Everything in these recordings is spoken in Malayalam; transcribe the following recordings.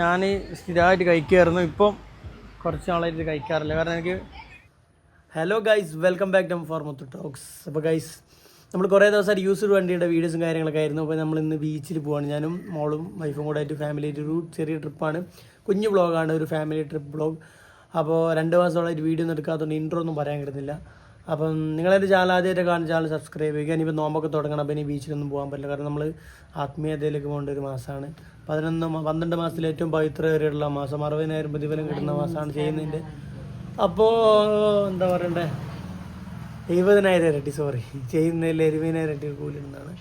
ഞാൻ സ്ഥിരമായിട്ട് കഴിക്കുമായിരുന്നു ഇപ്പം കുറച്ച് നാളായിട്ട് കഴിക്കാറില്ല. കാരണം എനിക്ക് hello guys welcome back to for Muthu talks അപ്പോൾ ഗൈസ് നമ്മൾ കുറേ ദിവസമായിട്ട് യൂസ്ഡ് വണ്ടിയുടെ വീഡിയോസും കാര്യങ്ങളൊക്കെ ആയിരുന്നു. അപ്പോൾ നമ്മൾ ഇന്ന് ബീച്ചിൽ പോവാണ്. ഞാനും മോളും വൈഫും കൂടെ ആയിട്ട് ഫാമിലി ആയിട്ട് ഒരു ചെറിയ ട്രിപ്പാണ് കുഞ്ഞു ബ്ലോഗാണ് ഒരു ഫാമിലി ട്രിപ്പ് ബ്ലോഗ് അപ്പോൾ രണ്ട് മാസത്തോളമായിട്ട് വീഡിയോ ഒന്നും എടുക്കാത്തതുകൊണ്ട് ഇൻട്രോ ഒന്നും പറയാൻ കിട്ടുന്നില്ല. അപ്പം നിങ്ങളെന്റെ ചാനൽ ആദ്യമായിട്ട് കാണുന്ന ചാനൽ സബ്സ്ക്രൈബ് ചെയ്യുക. ഇനിയിപ്പോൾ നോമ്പൊക്കെ തുടങ്ങണം അപ്പോൾ ഇനി ബീച്ചിലൊന്നും പോകാൻ പറ്റില്ല. കാരണം നമ്മൾ ആത്മീയതയിലേക്ക് പോകേണ്ട ഒരു മാസമാണ് പതിനൊന്ന് പന്ത്രണ്ട് മാസത്തിൽ ഏറ്റവും പവിത്ര വരെയുള്ള മാസം അറുപതിനായിരം പ്രതിഫലം കിട്ടുന്ന മാസമാണ് ചെയ്യുന്നതിന്റെ. അപ്പോൾ എന്താ പറയണ്ടേ? എഴുപതിനായിരം ഇരട്ടി സോറി ചെയ്യുന്നതിൽ എഴുപതിനായിരം ഇരട്ടി കൂലി എന്നാണ്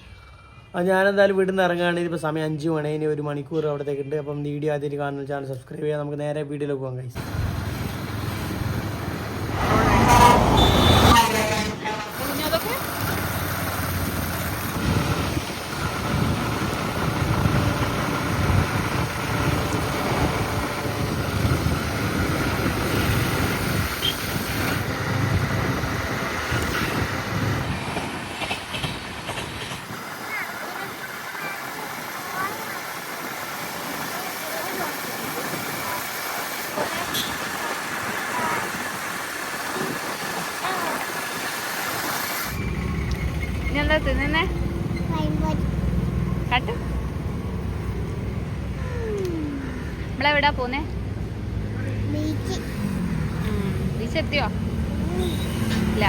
അപ്പോൾ ഞാനെന്തായാലും വീട്ടിൽ നിന്ന് ഇറങ്ങുകയാണെങ്കിൽ ഇപ്പോൾ സമയം അഞ്ച് മണി ഇനി ഒരു മണിക്കൂർ അവിടത്തേക്കുണ്ട് അപ്പം വീഡിയോ ആദ്യമായിട്ട് കാണുന്ന ചാനൽ സബ്സ്ക്രൈബ് ചെയ്യാം നമുക്ക് നേരെ വീഡിയോയിലേക്ക് പോകാം കഴിച്ചു എന്താ തിന്നെ കട്ട്. നമ്മളെവിടാ പോന്നേ? ബീച്ച്. എത്തിയോ ഇല്ല.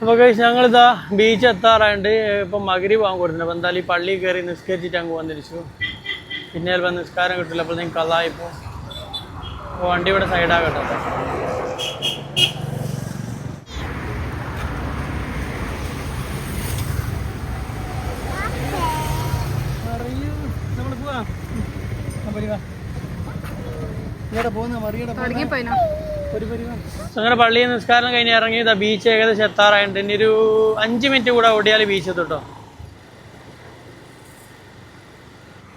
അപ്പോൾ കഴിച്ച് ഞങ്ങളിതാ ബീച്ച് എത്താറായിട്ട് ഇപ്പം മകരി പോകാൻ കൊടുത്തിട്ടുണ്ട്. അപ്പോൾ എന്തായാലും ഈ പള്ളി കയറി നിസ്കരിച്ചിട്ട് അങ്ങ് വന്നിരിച്ചു പിന്നെ ചിലപ്പോൾ നിസ്കാരം കിട്ടില്ല അപ്പോൾ കള്ളായിപ്പോൾ അപ്പോൾ വണ്ടി ഇവിടെ സൈഡാകട്ടെ അങ്ങനെ പള്ളി നിസ്കാരം കഴിഞ്ഞ് ഇറങ്ങി ഇതാ ബീച്ച് ഏകദേശം എത്താറായിട്ട് ഇനി ഒരു അഞ്ച് മിനിറ്റ് കൂടെ ഓടിയാൽ ബീച്ച് എത്തുട്ടോ.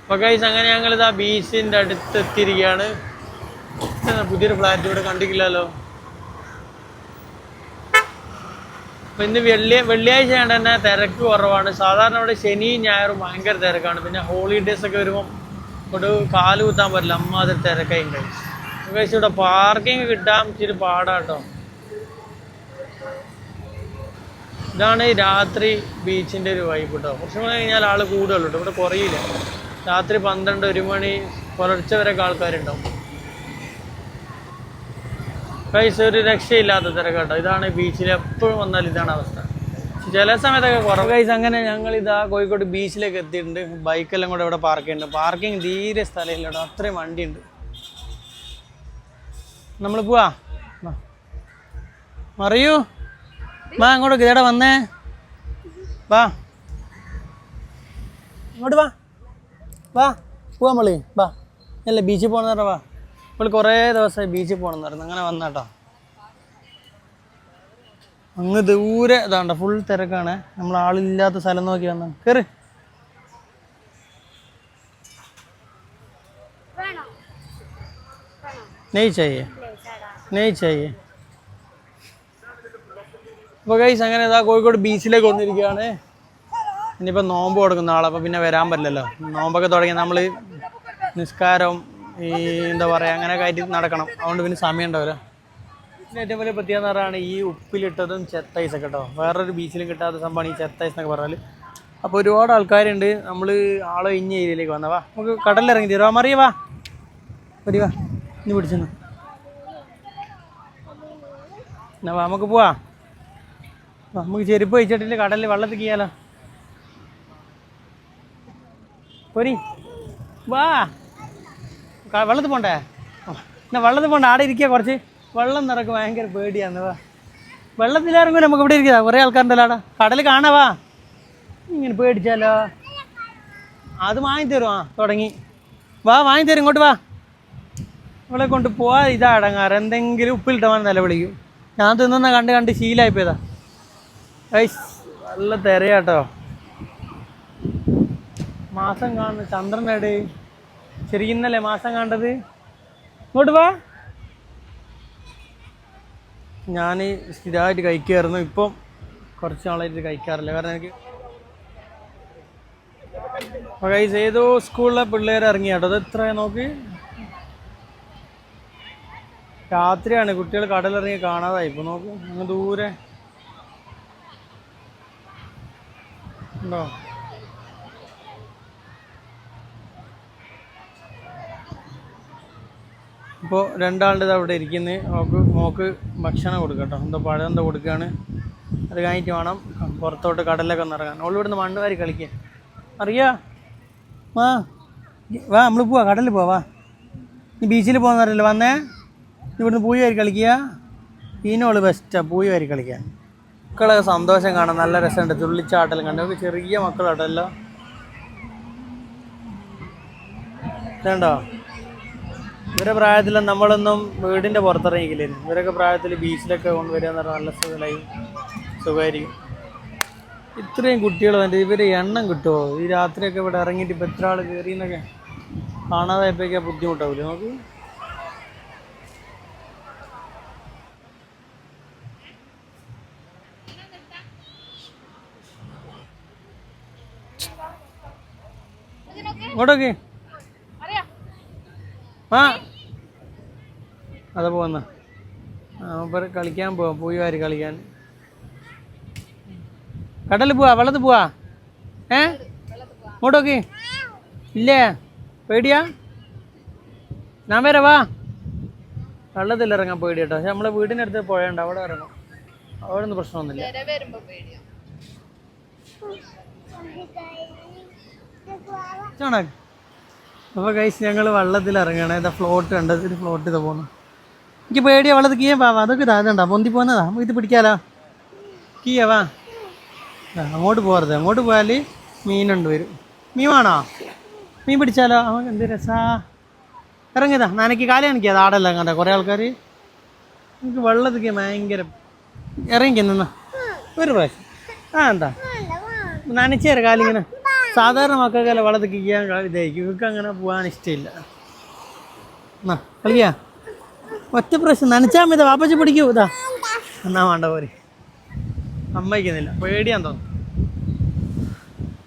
അപ്പൊ ഗൈസ് അങ്ങനെ ഞങ്ങൾ ഇതാ ബീച്ചിന്റെ അടുത്ത് എത്തിയിരിക്കുകയാണ്. പുതിയൊരു ഫ്ലാറ്റ് ഇവിടെ കണ്ടിട്ടില്ലല്ലോ. അപ്പൊ ഇന്ന് വെള്ളി വെള്ളിയാഴ്ച ആയതുകൊണ്ട് തന്നെ തിരക്ക് കുറവാണ്. സാധാരണ ഇവിടെ ശനിയും ഞായറും ഭയങ്കര തിരക്കാണ്. പിന്നെ ഹോളിഡേസ് ഒക്കെ വരുമ്പോൾ ഒരു കാൽ കുത്താൻ പറ്റില്ല. അമ്മാതിരി തിരക്കായി കഴിച്ചു കഴിച്ച് ഇവിടെ പാർക്കിംഗ് കിട്ടാൻ ഇച്ചിരി പാടാട്ടോ ഇതാണ് രാത്രി ബീച്ചിന്റെ ഒരു വൈബ് കേട്ടോ. കുറച്ച് മണി കഴിഞ്ഞാൽ ആൾ കൂടുതലുള്ളൂ ഇവിടെ കുറയില്ല. രാത്രി പന്ത്രണ്ട് ഒരു മണി പുലർച്ചെ വരെയൊക്കെ ആൾക്കാരുണ്ടാവും. പൈസ ഒരു രക്ഷയില്ലാത്ത തിരക്കാട്ടോ ഇതാണ് ബീച്ചിൽ എപ്പോഴും വന്നാൽ ഇതാണ് അവസ്ഥ. ചില സമയത്തൊക്കെ കുറവ്. കൈസ് അങ്ങനെ ഞങ്ങൾ ഇതാ കോഴിക്കോട് ബീച്ചിലേക്ക് എത്തിയിട്ടുണ്ട്. ബൈക്കെല്ലാം കൂടെ ഇവിടെ പാർക്ക് ചെയ്യുന്നുണ്ട്. പാർക്കിംഗ് തീരെ സ്ഥലമില്ല അത്രയും വണ്ടിയുണ്ട്. നമ്മൾ പോവാ. വാ. മറിയൂ. വാ അങ്ങോട്ട് ഇതേടെ വന്നേ. വാ. ഇങ്ങോട്ട് വാ. വാ പോവാ മളി. വാ. അല്ല ബീച്ചിൽ പോകണമെന്ന് വാ. നമ്മൾ കുറേ ദിവസമായി ബീച്ചിൽ പോകണമെന്ന് പറഞ്ഞു അങ്ങനെ വന്നാട്ടോ അങ്ങ് ദൂരെ ഇതാണ്ട ഫുൾ തിരക്കാണ്. നമ്മൾ ആളില്ലാത്ത സ്ഥലം നോക്കി വന്ന. കയറി നെയ് ചെയ്യേ നെയ് ചെയ്യേ അപ്പോൾ ഗൈസ് അങ്ങനെ ഇതാ കോഴിക്കോട് ബീച്ചിലേക്ക് വന്നിരിക്കുകയാണ്. ഇനിയിപ്പോൾ നോമ്പ് കൊടുക്കുന്ന ആളെ അപ്പോൾ പിന്നെ വരാൻ പറ്റില്ലല്ലോ. നോമ്പൊക്കെ തുടങ്ങി നമ്മൾ നിസ്കാരം ഈ എന്താ പറയുക അങ്ങനെ കയറ്റി നടക്കണം. അതുകൊണ്ട് പിന്നെ സമയം ഉണ്ടാവില്ല. പിന്നെ ഏറ്റവും വലിയ പ്രത്യേകത പറയുകയാണ് ഈ ഉപ്പിലിട്ടതും ചെത്തൈസ് ഒക്കെ കേട്ടോ വേറൊരു ബീച്ചിലും കിട്ടാത്ത സംഭവമാണ് ഈ ചെത്തൈസ് എന്നൊക്കെ പറഞ്ഞാൽ അപ്പോൾ ഒരുപാട് ആൾക്കാരുണ്ട്. നമ്മൾ ആളെ ഇഞ്ഞ ഏരിയയിലേക്ക് വന്നവാ നമുക്ക് കടലിറങ്ങി തരുവാ മറിയവാ വാ ഇനി പിടിച്ചെന്ന് എന്നാ നമുക്ക് പോവാ. നമുക്ക് ചെരുപ്പ് വെച്ചിട്ടില്ല കടലിൽ വെള്ളത്തിൽ കീയാലോ. പൊരി. വാ. വെള്ളത്തിൽ പോണ്ടേ? എന്നാ വെള്ളത്തിൽ പോണ്ട ആടെ ഇരിക്കുക കുറച്ച്. വെള്ളം നിറക്ക് ഭയങ്കര പേടിയാന്ന് വാ. വെള്ളത്തിലിറങ്ങും നമുക്ക് ഇവിടെ ഇരിക്കുക കുറേ ആൾക്കാരുണ്ടല്ലോ ആടെ. കടൽ കാണാവാ ഇങ്ങനെ പേടിച്ചാലോ? അത് വാങ്ങി തരും ആ തുടങ്ങി. വാ വാങ്ങി തരും ഇങ്ങോട്ട് വാ. ഇവളെ കൊണ്ട് പോവാ ഇതാടങ്ങാറ് എന്തെങ്കിലും ഉപ്പിലിട്ട് നില വിളിക്കും. ഞാൻ തിന്നുന്ന കണ്ട് കണ്ട് ശീലായിപ്പോയതാ ഐസ് നല്ല തിരയാട്ടോ. മാസം കാണുന്നു. ചന്ദ്രനേട് ശരിക്കും ശരിക്കുന്നല്ലേ മാസം കണ്ടത്. ഇങ്ങോട്ട് വാ. ഞാൻ സ്ഥിരമായിട്ട് കഴിക്കുമായിരുന്നു ഇപ്പം കുറച്ച് നാളായിട്ട് കഴിക്കാറില്ല. കാരണം എനിക്ക് ഏതോ സ്കൂളിലെ പിള്ളേർ ഇറങ്ങിയാട്ടോ. അത് എത്ര നോക്ക്? രാത്രിയാണ്. കുട്ടികൾ കടലിറങ്ങി കാണാതായി. ഇപ്പൊ നോക്കും അങ്ങ് ദൂരെ. ഉണ്ടോ? ഇപ്പോൾ രണ്ടാളുടെ ഇത് അവിടെ ഇരിക്കുന്നത് നോക്ക് മോക്ക് ഭക്ഷണം കൊടുക്കട്ടോ എന്തോ പഴം എന്തോ കൊടുക്കുകയാണ് അത് കഴിഞ്ഞിട്ട് വേണം പുറത്തോട്ട് കടലിലൊക്കെ ഒന്ന് ഇറങ്ങാൻ. ഓൾ ഇവിടുന്ന് മണ്ണ് വാരി കളിക്കുക അറിയാ? വാ. വാ നമ്മൾ പോവാ. കടലിൽ പോവാ. നീ ബീച്ചിൽ പോകുന്നറിയില്ല വന്നേ. ഇവിടുന്ന് പൂയി വാരി കളിക്കുക. ഇനോൾ ബെസ്റ്റാ പൂയി വാരി കളിക്കാൻ മക്കളൊക്കെ സന്തോഷം കാണാൻ നല്ല രസമുണ്ട്. തുള്ളിച്ചാട്ടലും കണ്ടു. ചെറിയ മക്കളാട്ടല്ലോ ഇതുണ്ടോ? ഇവരുടെ പ്രായത്തിൽ നമ്മളൊന്നും വീടിന്റെ പുറത്തിറങ്ങിക്കില്ലായിരുന്നു ഇവരൊക്കെ പ്രായത്തിൽ ബീച്ചിലൊക്കെ കൊണ്ടുവരിക എന്ന് പറഞ്ഞാൽ നല്ല സുഖമായി സുഖമായിരിക്കും. ഇത്രയും കുട്ടികൾ വന്നിട്ട് ഇവർ എണ്ണം കിട്ടുമോ ഈ രാത്രിയൊക്കെ ഇവിടെ ഇറങ്ങിയിട്ട് ഇപ്പം എത്ര ആൾ കയറി എന്നൊക്കെ കാണാതായപ്പോഴേക്കാ ബുദ്ധിമുട്ടാവില്ലേ നമുക്ക് ഇങ്ങോട്ടൊക്കെ. ആ. അതെ പോന്ന കളിക്കാൻ പോവാം. പോയി വാരി കളിക്കാൻ. കടലിൽ പോവാ വെള്ളത്തിൽ പോവാ. ഏ? ഇങ്ങോട്ടോക്കെ. ഇല്ലേ? പേടിയാ? ഞാൻ വരാ വാ. വെള്ളത്തിൽ ഇറങ്ങാൻ പേടി കേട്ടോ പക്ഷെ നമ്മളെ വീടിനടുത്ത് പുഴയുണ്ട് അവിടെ ഇറങ്ങും. അവിടെ ഒന്നും പ്രശ്നമൊന്നുമില്ല ചാണക അപ്പോൾ കൈസ് ഞങ്ങൾ വള്ളത്തിൽ ഇറങ്ങണേ. ഇതാ ഫ്ലോട്ട് ഉണ്ട് ഒരു ഫ്ലോട്ട് ഇത് പോകുന്നു എനിക്ക് പേടിയാ വള്ളത്തിൽ കീയാ പാവാ അതൊക്കെ ഇതാകണ്ട പൊന്തി പോകുന്നതാ നമുക്ക് ഇത് പിടിക്കാലോ. കീയവാ അങ്ങോട്ട് പോകരുത് അങ്ങോട്ട് പോയാൽ മീനുണ്ട് വരും. മീൻ വേണോ? മീൻ പിടിച്ചാലോ? അവൻ എന്ത് രസാ. ഇറങ്ങിയതാ നനക്ക് കാലം എനിക്കത് ആടല്ല കണ്ട. കുറേ ആൾക്കാർ എനിക്ക് വെള്ളത്തിൽ ഭയങ്കര ഇറങ്ങിക്കുന്ന ഒരു പ്രാവശ്യം. ആ എന്താ? നനച്ചേര കാലിങ്ങനെ. സാധാരണ മക്കൾക്കല്ല വളത്തിൽ കിക്കാൻ ഇതായിരിക്കും. ഇവർക്ക് അങ്ങനെ പോകാൻ ഇഷ്ടമില്ല. എന്നാ കളിയാ. ഒറ്റ പ്രശ്നം. നനച്ചാൽ മതി. വാപ്പച്ചി പിടിക്കൂ. ഇതാ എന്നാ വേണ്ട പോരെ. സമ്മതിക്കുന്നില്ല. പേടിയാൻ തോന്നുന്നു.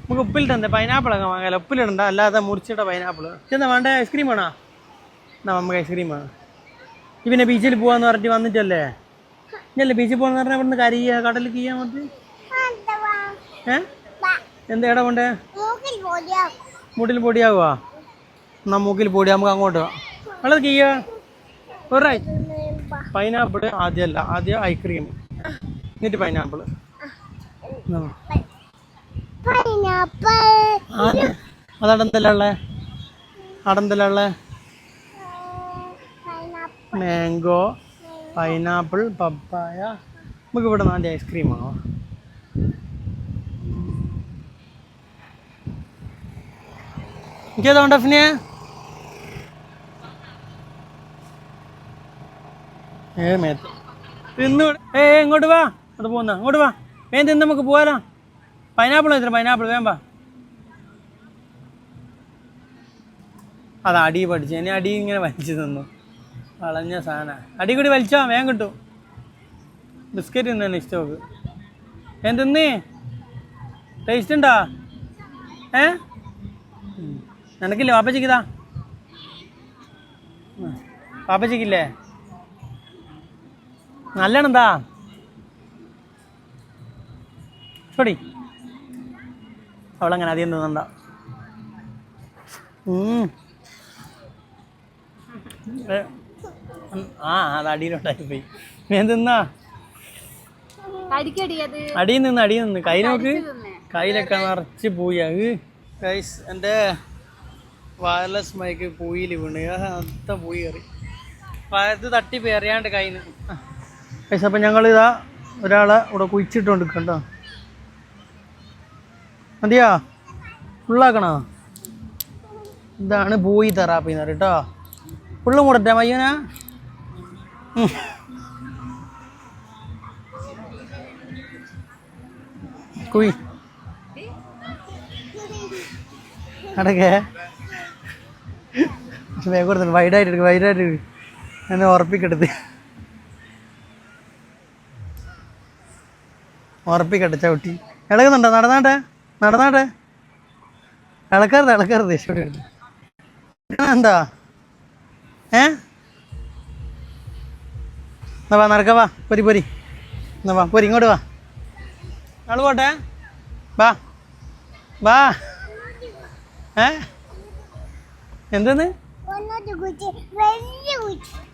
നമുക്ക് ഉപ്പിലിട്ടെന്താ പൈനാപ്പിൾ ഒക്കെ വാങ്ങാലോ? ഉപ്പിലിടണ്ട. അല്ലാതെ മുറിച്ചിട്ട പൈനാപ്പിൾ എന്താ വേണ്ട? ഐസ്ക്രീം വേണോ? എന്നാ നമുക്ക് ഐസ്ക്രീം വേണം. പിന്നെ ബീച്ചിൽ പോവാന്ന് പറഞ്ഞിട്ട് വന്നിട്ടല്ലേ? ഇല്ലല്ലേ ബീച്ചിൽ പോകാന്ന് പറഞ്ഞാൽ ഇവിടുന്ന് കരിയ കടലിൽ കീയാ മതി ഏ? എന്താ ഇട കൊണ്ടേ മൂട്ടിൽ പൊടിയാകുവാ എന്നാ മൂക്കിൽ പൊടി നമുക്ക് അങ്ങോട്ട് വേണം വെള്ളം കീയ പൈനാപ്പിൾ ആദ്യമല്ല ആദ്യം ഐസ്ക്രീം. എന്നിട്ട് പൈനാപ്പിൾ അതടന്തല്ലേ അടന്തല്ലേ മാംഗോ പൈനാപ്പിൾ പപ്പായ. നമുക്ക് ഇവിടെ നാല് ഐസ്ക്രീം ആണോ എനിക്കേതാ ഡഫിനെ ഏ മേ തിന്നു ഏ ഇങ്ങോട്ട് വാ. അത് പോന്ന. ഇങ്ങോട്ട് വാ. വേഗം തിന്ന് നമുക്ക് പോകാലോ പൈനാപ്പിൾ എത്ര പൈനാപ്പിൾ. വേം വാ. അത് അടി പഠിച്ചു. എന്നെ അടി ഇങ്ങനെ വലിച്ചു തന്നു വളഞ്ഞ സാധന. അടി കൂടി വലിച്ചോ? വേഗം കിട്ടും. ബിസ്ക്കറ്റ് തിന്നാണ് ഇഷ്ടമൊക്കെ നോക്ക് ഏൻ തിന്നേ? ടേസ്റ്റ് ഉണ്ടോ? ഏ. നിനക്കില്ലേ വാപ്പച്ചിക്കിതാ വാപ്പച്ചിക്കില്ലേ? നല്ലണെന്താ ചോടി. അവളങ്ങനെ അധികം തിന്നണ്ട. ആ അത് അടിയിലുണ്ടായി പോയി ഞാൻ തിന്നാ? അടിയിൽ നിന്ന് അടിയിൽ നിന്ന്. കൈ നോക്ക്. കയ്യിലൊക്കെ നിറച്ച് പോയി. അത്. ഗൈസ് എന്റെ വയർലെസ് മൈക്ക് പൂയിൽ വീണ്. അത്ത പൂയി കയറി. വയർത്ത് തട്ടി പേറിയാണ്ട് കയ്യിൽ പക്ഷെ അപ്പം ഞങ്ങളിതാ ഒരാളെ ഇവിടെ കുഴിച്ചിട്ടുണ്ട് കണ്ടോ മതിയാ? ഫുള്ളാക്കണോ? ഇതാണ് പൂയി തെറാപ്പി എന്ന് പറയും കേട്ടോ ഫുള്ള് മുടറ്റാ മയ്യനാ. കുഴി. അടക്കേ. വേഗം കൊടുത്തു വൈഡായിട്ട് വൈഡായിട്ട്. എന്നെ ഉറപ്പിക്കെടുത്ത്. ഉറപ്പിക്കട്ടെ ചവിട്ടി. ഇളകുന്നുണ്ടോ? നടന്നാട്ടെ? നടന്നാട്ടെ? ഇളക്കരുത് ഇളക്കരുത് ദേഷ്യം എന്താ? ഏ? എന്നാ വാ നടക്ക വാ. പൊരി പൊരി. എന്നാ വാ പൊരി ഇങ്ങോട്ട് വാ. ആൾ പോട്ടെ. വാ. വാ. ഏ? എന്തെന്ന്?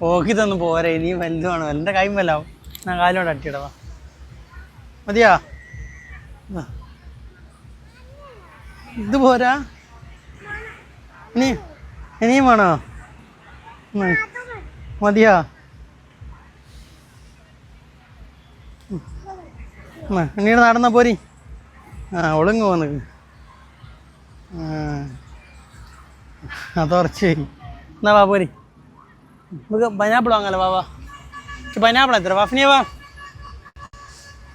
ഓക്കി തന്നു പോരെ. ഇനി വലുതുമാണ് എന്റെ കൈ വല്ലാവും ഞാൻ കാലോട്ട് അട്ടിയിടവാ. മതിയാ. ഇത് പോരാ? ഇനി ഇനിയും വേണോ. മതിയാ? ഇനിയുടെ നടന്ന പോരി. ആ ഒളുങ്ങ് പോന്ന്. ആ. അതുറച്ച് എന്നാ വാ പോരി നമുക്ക് പൈനാപ്പിൾ വാങ്ങാലോ വാ വാ പൈനാപ്പിൾ എത്ര വാഫിനിയ വാ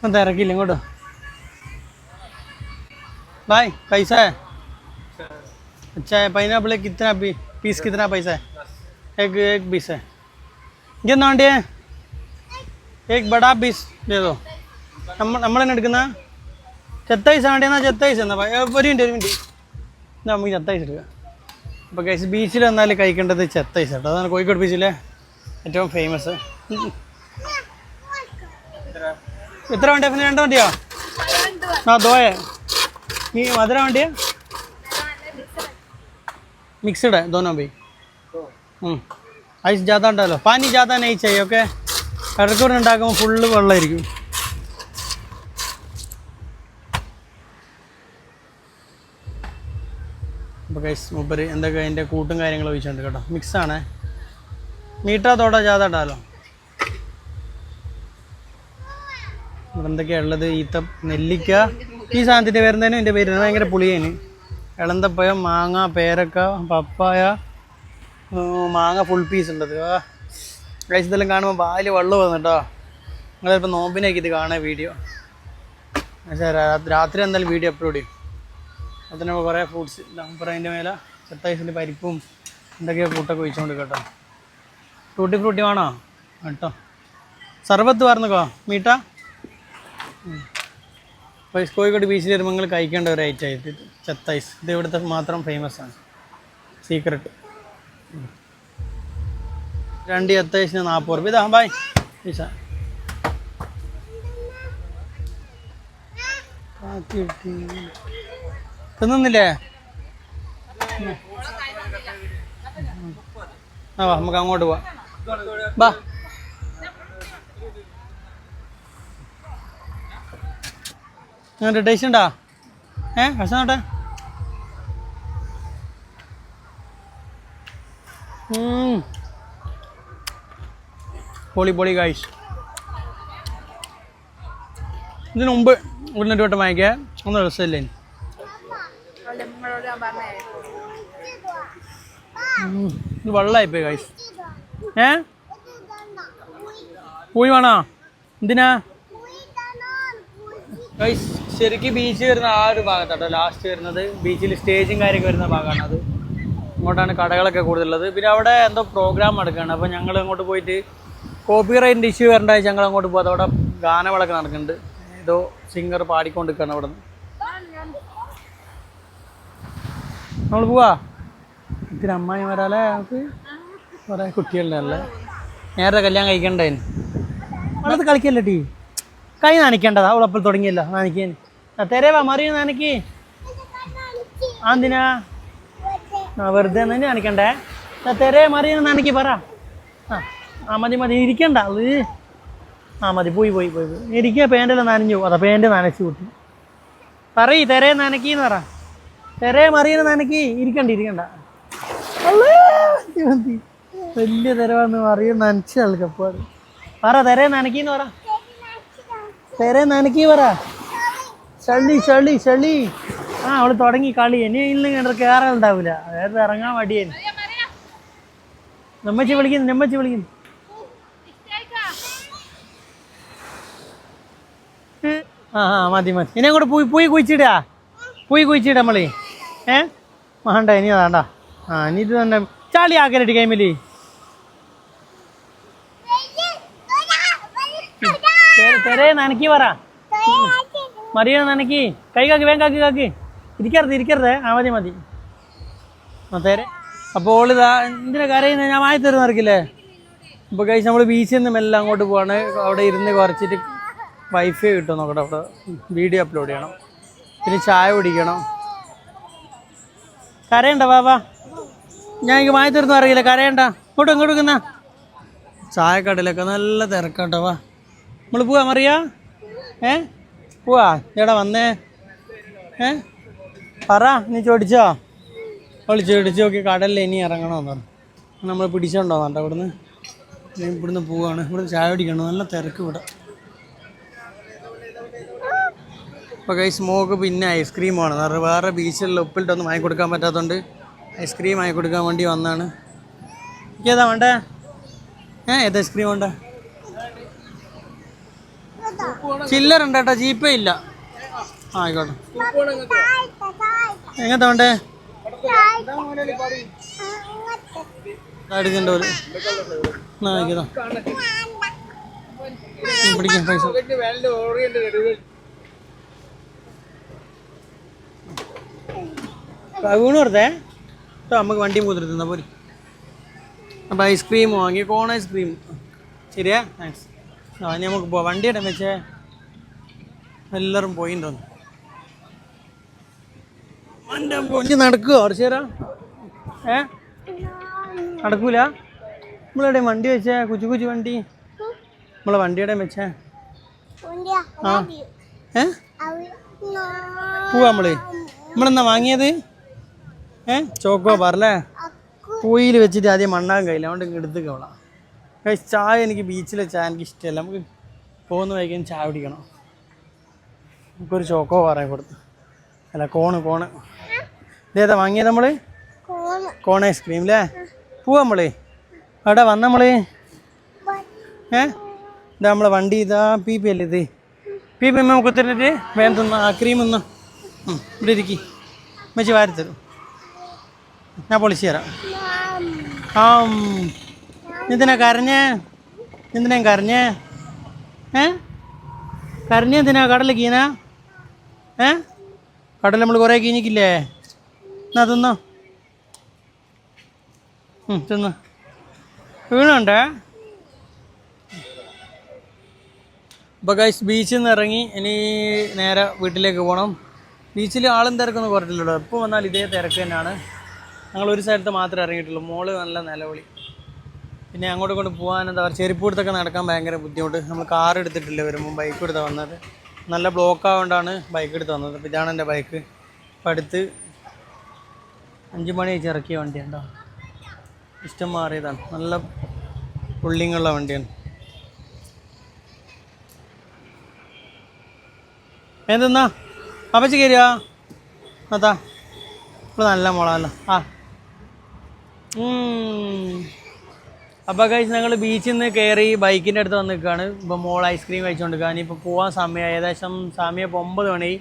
ഒന്ന് ഇറക്കില്ല ഇങ്ങോട്ട് भाई कैसा है अच्छा है पाइनएप्पल कितना पी, पीस कितना पैसा है एक एक पीस है कितना आंटी है एक बड़ा पीस दे दो നമ്മൾ നമ്മളെന്നെ എടുക്കുന്ന ചെത്തൈസ് ആണ്ടി എന്നാൽ ചെത്തൈസ് എന്നാ ഒരു മിനിറ്റ് ഒരു മിനിറ്റ് എന്നാ നമുക്ക് ചെത്തൈസ് എടുക്കുക അപ്പോൾ ഗൈസ് ബീച്ചിൽ വന്നാൽ കഴിക്കേണ്ടത് ചെത്ത ഐസ് കേട്ടോ അതാണ് കോഴിക്കോട് ബീച്ചിലെ ഏറ്റവും ഫേമസ് എത്ര വണ്ടിയാ? പിന്നെ രണ്ട് വണ്ടിയോ? ആ ദോയെ. ഈ മധുര വണ്ടിയാ? മിക്സ്ഡ് ദോനോ ബി ഐസ് ജാഥ ഉണ്ടല്ലോ. പാനി ജാഥ നെയ്ച്ചായി ഓക്കെ കടക്കൂർ ഉണ്ടാക്കുമ്പോൾ ഫുള്ള് വെള്ളമായിരിക്കും. അപ്പോൾ കൈസ് മൂപ്പർ എന്തൊക്കെ അതിന്റെ കൂട്ടും കാര്യങ്ങളും ചോദിച്ചിട്ടുണ്ട് കേട്ടോ. മിക്സാണ് മീട്ടാ തോട ജാഥ ഇടാലോ ഇവിടെ എന്തൊക്കെയാണ് ഉള്ളത്? ഈത്ത നെല്ലിക്ക. ഈ സാധനത്തിന്റെ പേരെന്തേനും എന്റെ പേര് ഭയങ്കര പുളിയേന്. ഇളന്തപ്പഴം മാങ്ങ പേരക്ക പപ്പായ മാങ്ങ ഫുൾ പീസ് ഉണ്ടത് ആ ഇതെല്ലാം കാണുമ്പോൾ പാൽ വെള്ളം വന്നിട്ടോ നിങ്ങൾ ചിലപ്പോൾ നോമ്പിനേക്ക് ഇത് കാണാൻ വീഡിയോ. രാത്രി എന്തായാലും വീഡിയോ അപ്ലോഡ് ചെയ്യും. അതിന് കുറേ ഫ്രൂട്ട്സ് അപ്പുറം അതിന്റെ മേലെ ചെത്തൈസിന്റെ പരിപ്പും എന്തൊക്കെയോ കൂട്ടൊക്കെ ഒഴിച്ചുകൊണ്ട് കേട്ടോ ഫ്രൂട്ടി ഫ്രൂട്ടി വേണോ? കേട്ടോ സർബത്ത് പറഞ്ഞുക്കോ മീട്ട? കോഴിക്കോട് ബീച്ചിൽ വരുമ്പോൾ നിങ്ങൾ കഴിക്കേണ്ട ഒരു ഐറ്റം ആയിട്ട് ചെത്തൈസ് ഇത് ഇവിടുത്തെ മാത്രം ഫേമസ് ആണ്. സീക്രട്ട് രണ്ട് ചെത്തൈസിന് നാൽപ്പത് റുപ്യ. ഇതാ ബായ് ഈശ. തിന്നുന്നില്ലേ ആ വാ നമുക്ക് അങ്ങോട്ട് പോവാം. ബാ അങ്ങനെ ടേസ്റ്റ് ഉണ്ടാ? ഏ ഭക്ഷണം നോട്ടെ. പൊളി പൊളി കായ്സ് ഇതിനു മുമ്പ് ഒരു വട്ടം വാങ്ങിക്കുക ഒന്നും രസമില്ലേ. ഇത് വെള്ളമായിപ്പോയി കൈസ് ഏ? പോയി വേണോ? എന്തിനാ? കൈസ് ശരിക്കും ബീച്ച് വരുന്ന ആ ഒരു ഭാഗത്താട്ടോ. ലാസ്റ്റ് വരുന്നത്. ബീച്ചിൽ സ്റ്റേജും കാര്യമൊക്കെ വരുന്ന ഭാഗമാണ് അത്. ഇങ്ങോട്ടാണ് കടകളൊക്കെ കൂടുതലുള്ളത്. പിന്നെ അവിടെ എന്തോ പ്രോഗ്രാം നടക്കുകയാണ്. അപ്പോൾ ഞങ്ങൾ അങ്ങോട്ട് പോയിട്ട് കോപ്പി റൈറ്റിന്റെ ഇഷ്യൂ വരേണ്ട ഞങ്ങൾ അങ്ങോട്ട് പോകാതെ അവിടെ ഗാനമേളൊക്കെ നടക്കുന്നുണ്ട്. ഏതോ സിംഗർ പാടിക്കൊണ്ടിരിക്കുകയാണ് അവിടെ നിന്ന് നമ്മൾ പോവാ? ഇത്തിരി അമ്മായി വരാല്ലേ നമുക്ക്? കുറേ കുട്ടികളുടെ നേരത്തെ കല്യാണം കഴിക്കണ്ടേന്. അവളത് കളിക്കല്ലേ ടീ? കൈ നനയ്ക്കേണ്ടതാ. അവളപ്പോൾ തുടങ്ങിയല്ലോ. നനയ്ക്കാൻ തെരവാ മറിയ നനയ്ക്ക്. എന്തിനാ? ആ വെറുതെ തന്നെ നനയ്ക്കണ്ടേ? തെരേ മറിയ നനയ്ക്ക് പറ. ആ ആ മതി മതി. ഇരിക്കണ്ട. അത്. ആ മതി. പോയി പോയി പോയി പോയി. ഇരിക്കുക പേന്റെ നനഞ്ഞു അതാ പേന്റെ നനച്ചു കൂട്ടി. പറയ് തെരേ നനക്കീന്ന് പറ. തെരേ മറിയ നനക്ക്. ഇരിക്കണ്ട ഇരിക്കണ്ട. വലിയ തെരവാന്ന് മറിയ നനച്ച ആൾക്കപ്പാട് പറ തെരേ നനക്കിന്ന് പറ. തെരേ നനക്കി പറ. ചളി ചളി ചളി ആ അവൾ തുടങ്ങി കളി. ഇനി ഇന്ന് കണ്ടിട്ട് കയറാൻ ഉണ്ടാവില്ല വേറെ ഇറങ്ങാൻ മടിയേന് നമ്മച്ചി വിളിക്കുന്നു നമ്മച്ചി വിളിക്കുന്നു. ആ ആ മതി മതി. ഇനി അങ്ങോട്ട് പോയി പോയി കുഴിച്ചിടാ. പോയി കുഴിച്ചിടാ നമ്മളെ. ഏ? മഹണ്ട ഇനി വേണ്ട. ആ ഇനി ഇത് തന്നെ ചളി ആക്കലട്ടി കൈമിലി തെരേ നനക്കി പറ. മറിയ നനക്കി. കൈ കാക്കി വേഗം കാക്കി കാക്കി. ഇരിക്കരുത് ഇരിക്കരുത്. ആ മതി മതി. അതേരെ അപ്പോൾ ഓൾ ഇതാ എന്തിനാ കരയുന്നത് ഞാൻ വായി തരുന്ന അറിയില്ലേ അപ്പോൾ കഴിച്ച് നമ്മൾ ബീച്ചിൽ നിന്ന് മെല്ലെ അങ്ങോട്ട് പോവാണ്. അവിടെ ഇരുന്ന് കുറച്ചിട്ട് വൈഫൈ കിട്ടും. നോക്കട്ടെ അവിടെ വീഡിയോ അപ്ലോഡ് ചെയ്യണം. പിന്നെ ചായ കുടിക്കണം. കരയണ്ട വാ ഞാൻ എനിക്ക് വാങ്ങി തരുന്നു അറിയില്ല കരയണ്ട. ഇങ്ങോട്ടും ഇങ്ങോട്ട് ചായക്കടയിലൊക്കെ നല്ല തിരക്കട്ടോ വാ. നമ്മൾ പോവാ മറിയാ? ഏ? പോവാ എടാ വന്നേ? ഏ? പറ നീ ചോദിച്ചോ അവൾ ചോദിച്ചു നോക്കി കടലിൽ ഇനി ഇറങ്ങണമെന്ന് പറഞ്ഞു. നമ്മൾ പിടിച്ചോണ്ടോ വേണ്ട ഇവിടുന്ന് ഇവിടുന്ന് പോവാണ്. ഇവിടുന്ന് ചായ പിടിക്കണം നല്ല തിരക്ക് ഇവിടെ. ഇപ്പോൾ കൈ മോക്ക് പിന്നെ ഐസ്ക്രീമാണ്. കാരണം വേറെ ബീച്ചിലുള്ള ഉപ്പിലിട്ടൊന്നും വാങ്ങി കൊടുക്കാൻ പറ്റാത്തതുകൊണ്ട് ഐസ്ക്രീം വാങ്ങി കൊടുക്കാൻ വേണ്ടി വന്നാണ്. ഏതാ വേണ്ടേ? ഏ ഏത് ഐസ്ക്രീം വേണ്ട? ചില്ലർ ഉണ്ട് കേട്ടോ ജീപ്പേ ഇല്ല. ആയിക്കോട്ടെ. എങ്ങനത്തെ വേണ്ടേ? എടുക്കണ്ട പോലെ ആയിക്കോട്ടോ. പിടിക്കാം പൈസ. വീണ് വെറുതെ കേട്ടോ നമുക്ക് വണ്ടി വണ്ടിയും കുതിർത്തുന്ന പോരി. അപ്പോൾ ഐസ്ക്രീം വാങ്ങി കോൺ ഐസ്ക്രീം ശരിയാ? താങ്ക്സ് ആ ഇനി നമുക്ക് പോവാം. വണ്ടി ഇടം വെച്ചേ? എല്ലാവരും പോയിണ്ടോന്ന് എന്റെ പൊഞ്ഞ് നടക്കുമോ അടച്ചേരാ ഏ? നടക്കൂല. നമ്മളെവിടെ വണ്ടി വെച്ചേ? കുച്ചു കുച്ചു വണ്ടി. നമ്മളെ വണ്ടിയുടെ വെച്ചേ? ആ. ഏ? പോവാ നമ്മൾ. നമ്മളെന്നാ വാങ്ങിയത്? ഏ? ചോക്കോ പറഞ്ഞേ. കുയിൽ വെച്ചിട്ട് ആദ്യം മണ്ണാൻ കഴിയില്ല. അതുകൊണ്ട് എടുത്ത് കവളാം ചായ എനിക്ക് ബീച്ചിലെ ചായ എനിക്ക് ഇഷ്ടമല്ല. നമുക്ക് പോകുന്ന വൈകാൻ ചായ കുടിക്കണം. നമുക്കൊരു ചോക്കോ പറയാൻ കൊടുത്തു. അല്ല കോണ് കോണ്. ഇതേതാ വാങ്ങിയത് നമ്മൾ കോൺ ഐസ്ക്രീം അല്ലേ പോവാ നമ്മൾ. അവിടെ വന്ന നമ്മൾ? ഏ? ഇതാ നമ്മളെ വണ്ടി ഇതാ പി പി അല്ലേ ഇത്? പി പി അമ്മ കുത്തിരിട്ട് വേഗം തിന്ന ആ ക്രീം ഒന്ന്. ഇവിടെ ഇരിക്കി. മെച്ചി വാരി തരും. ഞാൻ പൊളിച്ചു തരാം. ആ. എന്തിനാ കരഞ്ഞേ? എന്തിനാ കരഞ്ഞേ? ഏ? കരഞ്ഞ എന്തിനാ കടൽ കീന ഏ? കടൽ നമ്മൾ കുറേ കീഞ്ഞിക്കില്ലേ? എന്നാ തിന്നോ. തിന്ന്. വീണുണ്ട്? ഇപ്പോൾ ഗൈസ് ബീച്ചിൽ നിന്ന് ഇറങ്ങി ഇനി നേരെ വീട്ടിലേക്ക് പോകണം ബീച്ചിൽ ആളും തിരക്കൊന്നും കുറച്ചില്ലല്ലോ എപ്പോൾ വന്നാൽ ഇതേ തിരക്ക് തന്നെയാണ്. ഞങ്ങൾ ഒരു സ്ഥലത്ത് മാത്രമേ ഇറങ്ങിയിട്ടുള്ളൂ. മോൾ നല്ല നിലവിളി. പിന്നെ അങ്ങോട്ട് കൊണ്ട് പോകാൻ എന്താ പറയുക ചെരുപ്പൂടത്തൊക്കെ നടക്കാൻ ഭയങ്കര ബുദ്ധിമുട്ട്. നമ്മൾ കാർ എടുത്തിട്ടില്ല വരുമ്പോൾ ബൈക്ക് എടുത്ത് വന്നത്. നല്ല ബ്ലോക്ക് ആയതുകൊണ്ടാണ് ബൈക്ക് എടുത്ത് വന്നത്. അപ്പോൾ ഇതാണ് എന്റെ ബൈക്ക് ഇപ്പം അടുത്ത് അഞ്ച് മണി വെച്ച് ഇറക്കിയ വണ്ടിയുണ്ടോ ഇഷ്ടം മാറിയതാണ്. നല്ല പുള്ളിങ്ങുള്ള വണ്ടിയാണ്. എന്തെന്നാ അപ്പച്ചി കയറിയാ അതാ. ഇപ്പോൾ നല്ല മുളകല്ലോ ആ. അപ്പോൾ കഴിച്ച് ഞങ്ങൾ ബീച്ചിൽ നിന്ന് കയറി ബൈക്കിന്റെ അടുത്ത് വന്ന് നിൽക്കുകയാണ് ഇപ്പോൾ മോൾ ഐസ്ക്രീം കഴിച്ചുകൊണ്ട് നിൽക്കുക ഇനിയിപ്പോൾ പോകാൻ സമയം ഏകദേശം സമയം ഇപ്പോൾ ഒമ്പത് മണി.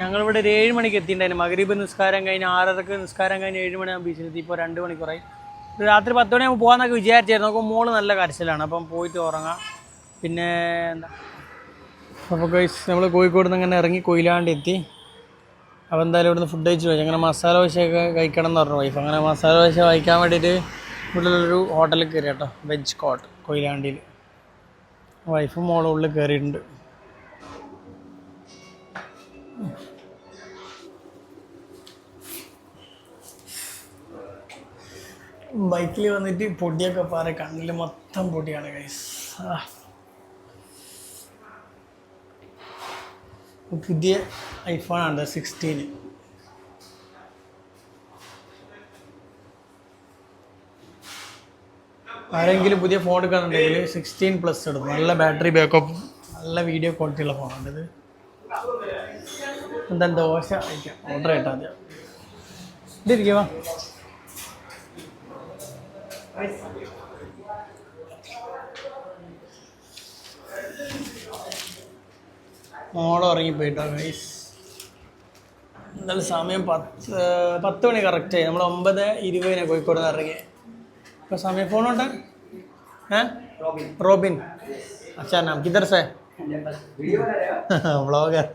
ഞങ്ങളിവിടെ ഒരു ഏഴ് മണിക്ക് എത്തിയിട്ടുണ്ടായിരുന്നു മകരീബ് നിസ്കാരം കഴിഞ്ഞ് ആറരക്ക് നിസ്കാരം കഴിഞ്ഞ് ഏഴ് മണിയാകുമ്പോൾ ബീച്ചിലെത്തി ഇപ്പോൾ രണ്ട് മണിക്കൂറായി കുറേ. രാത്രി പത്ത് മണിയാകുമ്പോൾ പോകാമെന്നൊക്കെ വിചാരിച്ചായിരുന്നു. നോക്കുമ്പോൾ മോൾ നല്ല കരച്ചിലാണ്. അപ്പം പോയിട്ട് ഉറങ്ങാം. പിന്നെ എന്താ? അപ്പോൾ നമ്മൾ കോഴിക്കോട് നിന്ന് ഇങ്ങനെ ഇറങ്ങി കൊയിലാണ്ട് എത്തി അപ്പോൾ എന്തായാലും ഇവിടുന്ന് ഫുഡ് കഴിച്ചു പോയി. അങ്ങനെ മസാല ദോശയൊക്കെ കഴിക്കണം എന്ന് പറഞ്ഞു വൈഫ് അങ്ങനെ മസാല ദോശ കഴിക്കാൻ വേണ്ടിയിട്ട് ഇവിടെയുള്ളൊരു ഹോട്ടലിൽ കയറി കേട്ടോ. Veg coat കൊയിലാണ്ടിയിൽ. വൈഫ് മോളും ഉള്ളിൽ കയറിയിട്ടുണ്ട്. ബൈക്കിൽ വന്നിട്ട് പൊടിയൊക്കെ പാറ കണ്ണിൽ മൊത്തം പൊടിയാണ് ഗൈസ് ആ പുതിയ ഐഫോണാണ് സിക്സ്റ്റീന് ആരെങ്കിലും പുതിയ ഫോൺ എടുക്കാന്നുണ്ടെങ്കിൽ സിക്സ്റ്റീൻ പ്ലസ് എടുക്കും നല്ല ബാറ്ററി ബാക്കപ്പ് നല്ല വീഡിയോ ക്വാളിറ്റി ഉള്ള ഫോണാണ് ഇത് എന്താ ദോശ ഓർഡർ ആയിട്ടാ മതി. ഇതിരിക്കുവാ. മോളെ ഉറങ്ങിപ്പോയിട്ടോ ഗൈസ് എന്തായാലും സമയം പത്ത് പത്ത് മണി കറക്റ്റായി നമ്മൾ ഒമ്പത് ഇരുപതിനെ കോഴിക്കോട് നിന്ന് ഇറങ്ങി ഇപ്പോൾ സമയം ഫോണുണ്ട് ഏ റോബിൻ अच्छा नाम किधर से ब्लॉगर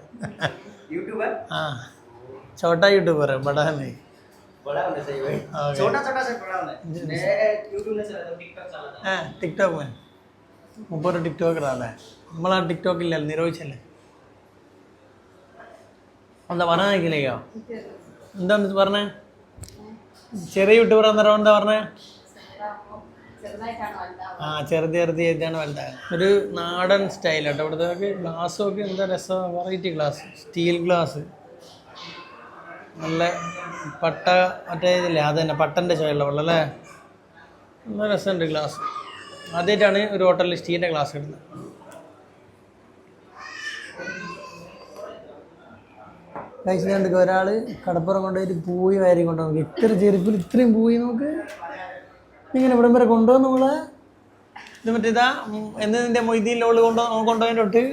हाँ छोटा यूट्यूबर है बड़ा नहीं बड़ा होना चाहिए भाई हाँ, छोटा छोटा से बड़ा होना है मैं यूट्यूब में चलाता हूँ टिकटॉक चलाता हूँ ഏ ടിക്ടോക്ക് മേ മുപ്പൊരു ടിക്ടോക്കറാണല്ലേ നമ്മളാ ടിക്ടോക്ക് ഇല്ലല്ലോ നിരോധിച്ചല്ലേ എന്താ പറഞ്ഞ പറഞ്ഞേക്കില്ലേക്കോ എന്താ പറഞ്ഞേ? ചെറിയ യൂട്യൂബർ എന്നറിയാം എന്താ പറഞ്ഞേ? ആ ചെറുത് ചെറുത് ചെയ്താണ് വലുതായത് ഒരു നാടൻ സ്റ്റൈൽ കേട്ടോ ഇവിടുത്തെ ഗ്ലാസ്സും ഒക്കെ എന്താ രസം? വെറൈറ്റി ഗ്ലാസ് സ്റ്റീൽ ഗ്ലാസ് നല്ല പട്ട മറ്റേ ഇതില്ലേ അത് തന്നെ പട്ടന്റെ ചോയുള്ള വെള്ളം അല്ലേ നല്ല രസമുണ്ട് ഗ്ലാസ് ആദ്യമായിട്ടാണ് ഒരു ഹോട്ടലിൽ സ്റ്റീലിന്റെ ഗ്ലാസ് ഇടുന്നത്. കഴിച്ചിട്ടുണ്ട് ഒരാൾ കടപ്പുറം കൊണ്ടുപോയിട്ട് പൂയി വാരി കൊണ്ടുപോകും ഇത്ര ചെരുപ്പിൽ ഇത്രയും പൂയി നമുക്ക് ഇങ്ങനെ ഇവിടം വരെ കൊണ്ടുപോകുന്ന നമ്മളെ ഇത് മറ്റേതാ എന്നതിന്റെ മൊയ്തീൻ ലോൾ കൊണ്ടു കൊണ്ടുപോയതിന്റെ തൊട്ട്?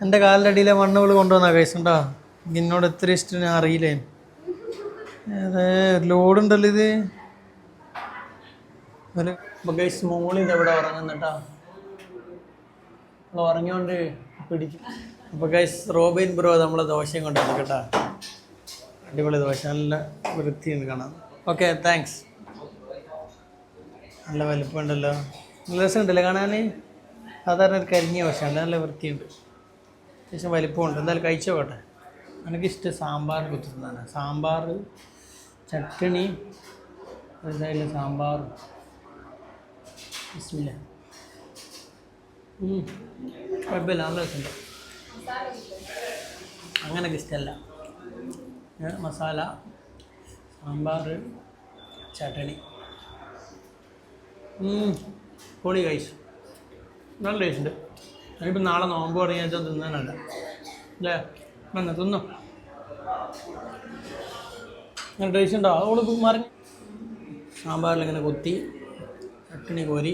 എന്റെ കാലിന്റെ അടിയിലെ മണ്ണുകൾ കൊണ്ടുവന്നാ കഴിച്ചുണ്ടോ എന്നോട് എത്ര ഇഷ്ടം ഞാൻ അറിയില്ലേ? അതെ ലോഡുണ്ടല്ലോ ഇത്. മോളിത് ഗൈസ് മോളിൽ എവിടെ ഉറങ്ങുന്നുട്ടാ നമ്മൾ ഉറങ്ങിയോണ്ട് പിടിക്കും അപ്പോൾ ഗൈസ് റോബിൻ ബ്രോ നമ്മളെ ദോശയും കൊണ്ടുവന്നു കേട്ടാ. അടിപൊളി ദോശ നല്ല വൃത്തിയുണ്ട് കാണാം ഓക്കെ താങ്ക്സ് നല്ല വലിപ്പമുണ്ടല്ലോ. നല്ല രസമുണ്ടല്ലോ കാണാൻ സാധാരണ ഒരു കരിഞ്ഞ ദോശയാണ് നല്ല വൃത്തിയുണ്ട്. അത്യാവശ്യം വലിപ്പമുണ്ട്. എന്തായാലും കഴിച്ചോ കേട്ടെ. എനിക്കിഷ്ടം സാമ്പാർ കുത്തുന്നതാണ് സാമ്പാർ ചട്ടണി എന്തായാലും സാമ്പാർ. ബിസ്മില്ല. കുഴപ്പമില്ല. നല്ല രസമുണ്ട്. അങ്ങനെയൊക്കെ ഇഷ്ടമല്ല മസാല സാമ്പാർ ചട്ടണി. പൊളി കഴിച്ചു നല്ല ടേസ്റ്റ് ഉണ്ട്. ഞാനിപ്പോൾ നാളെ നോമ്പ് തുടങ്ങിയാൽ തിന്നാനല്ല. അല്ലേ? വന്ന് തിന്നു. അങ്ങനെ ടേസ്റ്റ് ഉണ്ടോ? അവൾ മറിഞ്ഞ് സാമ്പാറിൽ ഇങ്ങനെ കൊത്തി ചട്ടണി കോരി.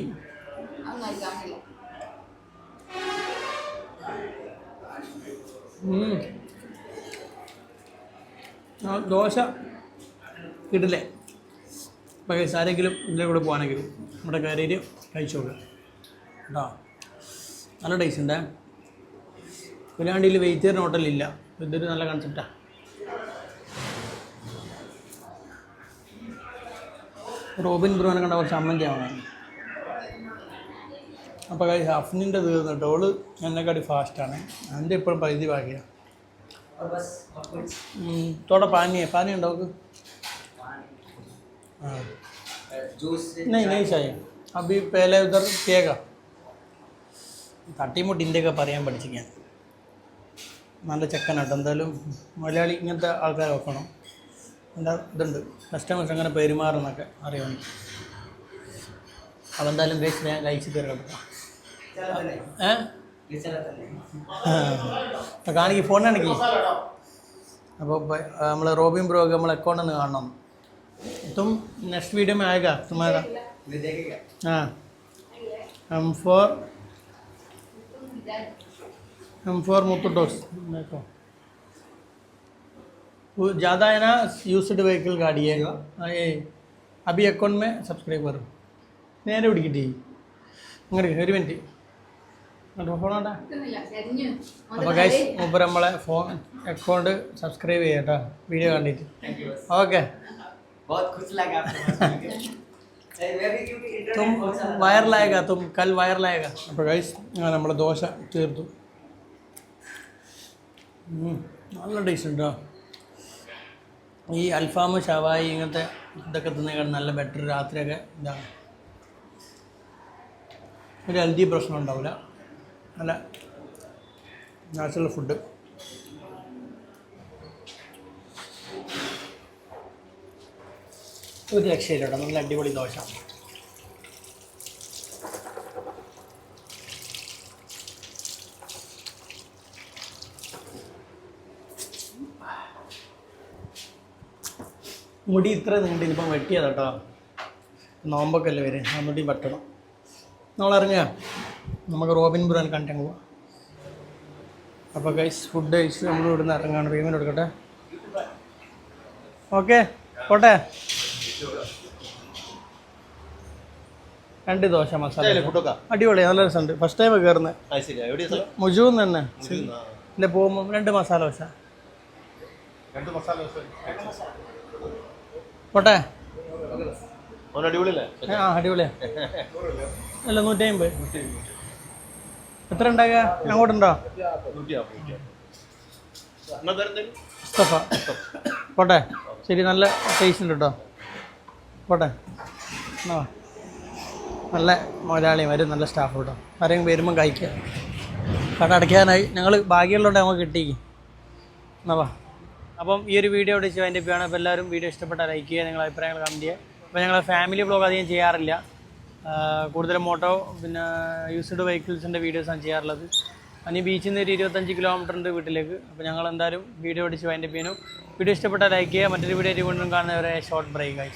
ദോശ കിട്ടില്ലേ guys, ആരെങ്കിലും ഇതിന്റെ കൂടെ പോകാനെങ്കിൽ നമ്മുടെ കാര്യം കഴിച്ചോളൂ. കേട്ടോ? നല്ല ടേസ്റ്റ് ഉണ്ടേ? പുലാണ്ടിയിൽ വെജിറ്റേറിയൻ ഹോട്ടലില്ല ഇതൊരു നല്ല കൺസെപ്റ്റാണ് റോബിൻ ബ്രോനെ കണ്ട കുറച്ച് അമ്മന്റെ ആവണം അപ്പോൾ കഴിച്ച് അഫ്നിൻ്റെ തീർന്നിട്ട് ഓള് എന്നെക്കാട്ടി ഫാസ്റ്റാണ് എൻ്റെ ഇപ്പോഴും പകുതി ബാക്കിയാണ് और बस और कुछ थोड़ा पानी है पानी उठाओ हाँ जूस नहीं नहीं चाहिए अभी पहले उधर पिएगा തട്ടിമുട്ടി ഇന്ത്യയൊക്കെ പറയാൻ പഠിച്ചു ഞാൻ നല്ല ചെക്കനാട്ടോ എന്തായാലും മലയാളി ഇങ്ങനത്തെ ആൾക്കാരെ വെക്കണം എന്താ ഇതുണ്ട് കസ്റ്റമേഴ്സ് അങ്ങനെ പെരുമാറുന്നൊക്കെ അറിയാം അതെന്തായാലും കഴിച്ച് ഞാൻ കഴിച്ച് തീർക്കട്ടെ കാണിക്ക് ഫോൺ കാണിക്ക് അപ്പോൾ നമ്മൾ റോബിൻ ബ്രോ നമ്മൾ അക്കൗണ്ട് ഒന്ന് കാണണം തും നെക്സ്റ്റ് വീഡിയോ में आएगा तुम्हारा ये देखेगा हाँ हम फॉर हम फॉर मुतु डॉग्स देखो वो ज़्यादा है ना യൂസ്ഡ് വെഹിക്കിൾ गाड़ी है हाँ, ये अभी अकाउंट में सब्सक्राइब करो നേരെ പിടിക്കട്ടെ ഇങ്ങോട്ട് ഒരു മിനിറ്റ് മുമ്പ് നമ്മളെ ഫോൺ അക്കൗണ്ട് സബ്സ്ക്രൈബ് ചെയ്യാം കേട്ടോ. വീഡിയോ കണ്ടിട്ട്. ഓക്കെ തും വയറിലായക തും കൽ വയറിലായക അപ്പോൾ ഗൈസ് ഞാൻ നമ്മുടെ ദോശ തീർത്തു. നല്ല ടേസ്റ്റ് ഉണ്ടോ ഈ അൽഫാം ഷവായി ഇങ്ങനത്തെ ഇതൊക്കെ തിന്നേക്കാൾ നല്ല ബെറ്റർ രാത്രിയൊക്കെ ഇതാണ്. ഒരു ഹെൽത്തി പ്രശ്നം ഉണ്ടാവില്ല നല്ല നാച്ചുറൽ ഫുഡ്. ഒരു രക്ഷയില്ല കേട്ടോ നല്ല അടിപൊളി ദോശ. മുടി ഇത്ര നീണ്ടി ഇപ്പം വെട്ടിയതാട്ടോ. നോമ്പൊക്കെ അല്ലേ വരെ. ആ മുടി വെട്ടണം. നമ്മളിറങ്ങുക നമുക്ക് റോബിൻ ബുറാൻ കണ്ടു പോവാം. അപ്പോൾ ഗൈസ് ഫുഡ് കഴിച്ച് നമ്മൾ ഇവിടുന്ന് ഇറങ്ങാണ്. പേയ്മെന്റ് കൊടുക്കട്ടെ ഓക്കെ പോട്ടെ? രണ്ട് ദോശ മസാല അടിപൊളി നല്ല രസമുണ്ട്. ഫസ്റ്റ് ടൈം കയറുന്നത് മുജൂന്ന് തന്നെ. ഇല്ല പോകുമ്പോൾ രണ്ട് മസാല ദോശ. പോട്ടെ? അടിപൊളിയല്ലേ? ആ അടിപൊളിയാ. അല്ല നൂറ്റി അമ്പത് എത്ര ഉണ്ടാകുക അങ്ങോട്ടുണ്ടോ? പോട്ടെ. ശരി നല്ല ടേസ്റ്റ് ഉണ്ട് കേട്ടോ പോട്ടെ. നല്ല മുതലാളി വരും നല്ല സ്റ്റാഫ് കേട്ടോ ആരെങ്കിലും വരുമ്പം കഴിക്കുക കട അടയ്ക്കാനായി. ഞങ്ങൾ ഭാഗ്യമുള്ളതുകൊണ്ട് നമുക്ക് കിട്ടിക്ക് എന്നാ അപ്പം ഈ ഒരു വീഡിയോ ഇവിടെ അതിന്റെ ആണ് അപ്പോൾ എല്ലാവരും വീഡിയോ ഇഷ്ടപ്പെട്ടാൽ ലൈക്ക് ചെയ്യുക നിങ്ങളുടെ അഭിപ്രായങ്ങൾ കമന്റ് ചെയ്യുക. അപ്പോൾ ഞങ്ങൾ ഫാമിലി ബ്ലോഗ് അധികം ചെയ്യാറില്ല. കൂടുതലും മോട്ടോ പിന്നെ യൂസ്ഡ് വെഹിക്കിൾസിന്റെ വീഡിയോസാണ് ചെയ്യാറുള്ളത്. അനി ബീച്ചിൽ നിന്ന് ഒരു ഇരുപത്തഞ്ച് കിലോമീറ്റർ ഉണ്ട് വീട്ടിലേക്ക്. അപ്പോൾ ഞങ്ങൾ എന്തായാലും വീഡിയോ അടിച്ച് വൈൻഡപ്പ് ചെയ്യുന്നു. വീഡിയോ ഇഷ്ടപ്പെട്ടാൽ ലൈക്ക് ചെയ്യുക. മറ്റൊരു വീഡിയോ വീണ്ടും കാണുന്നവരെ ഷോർട്ട് ബ്രേക്ക് ആയി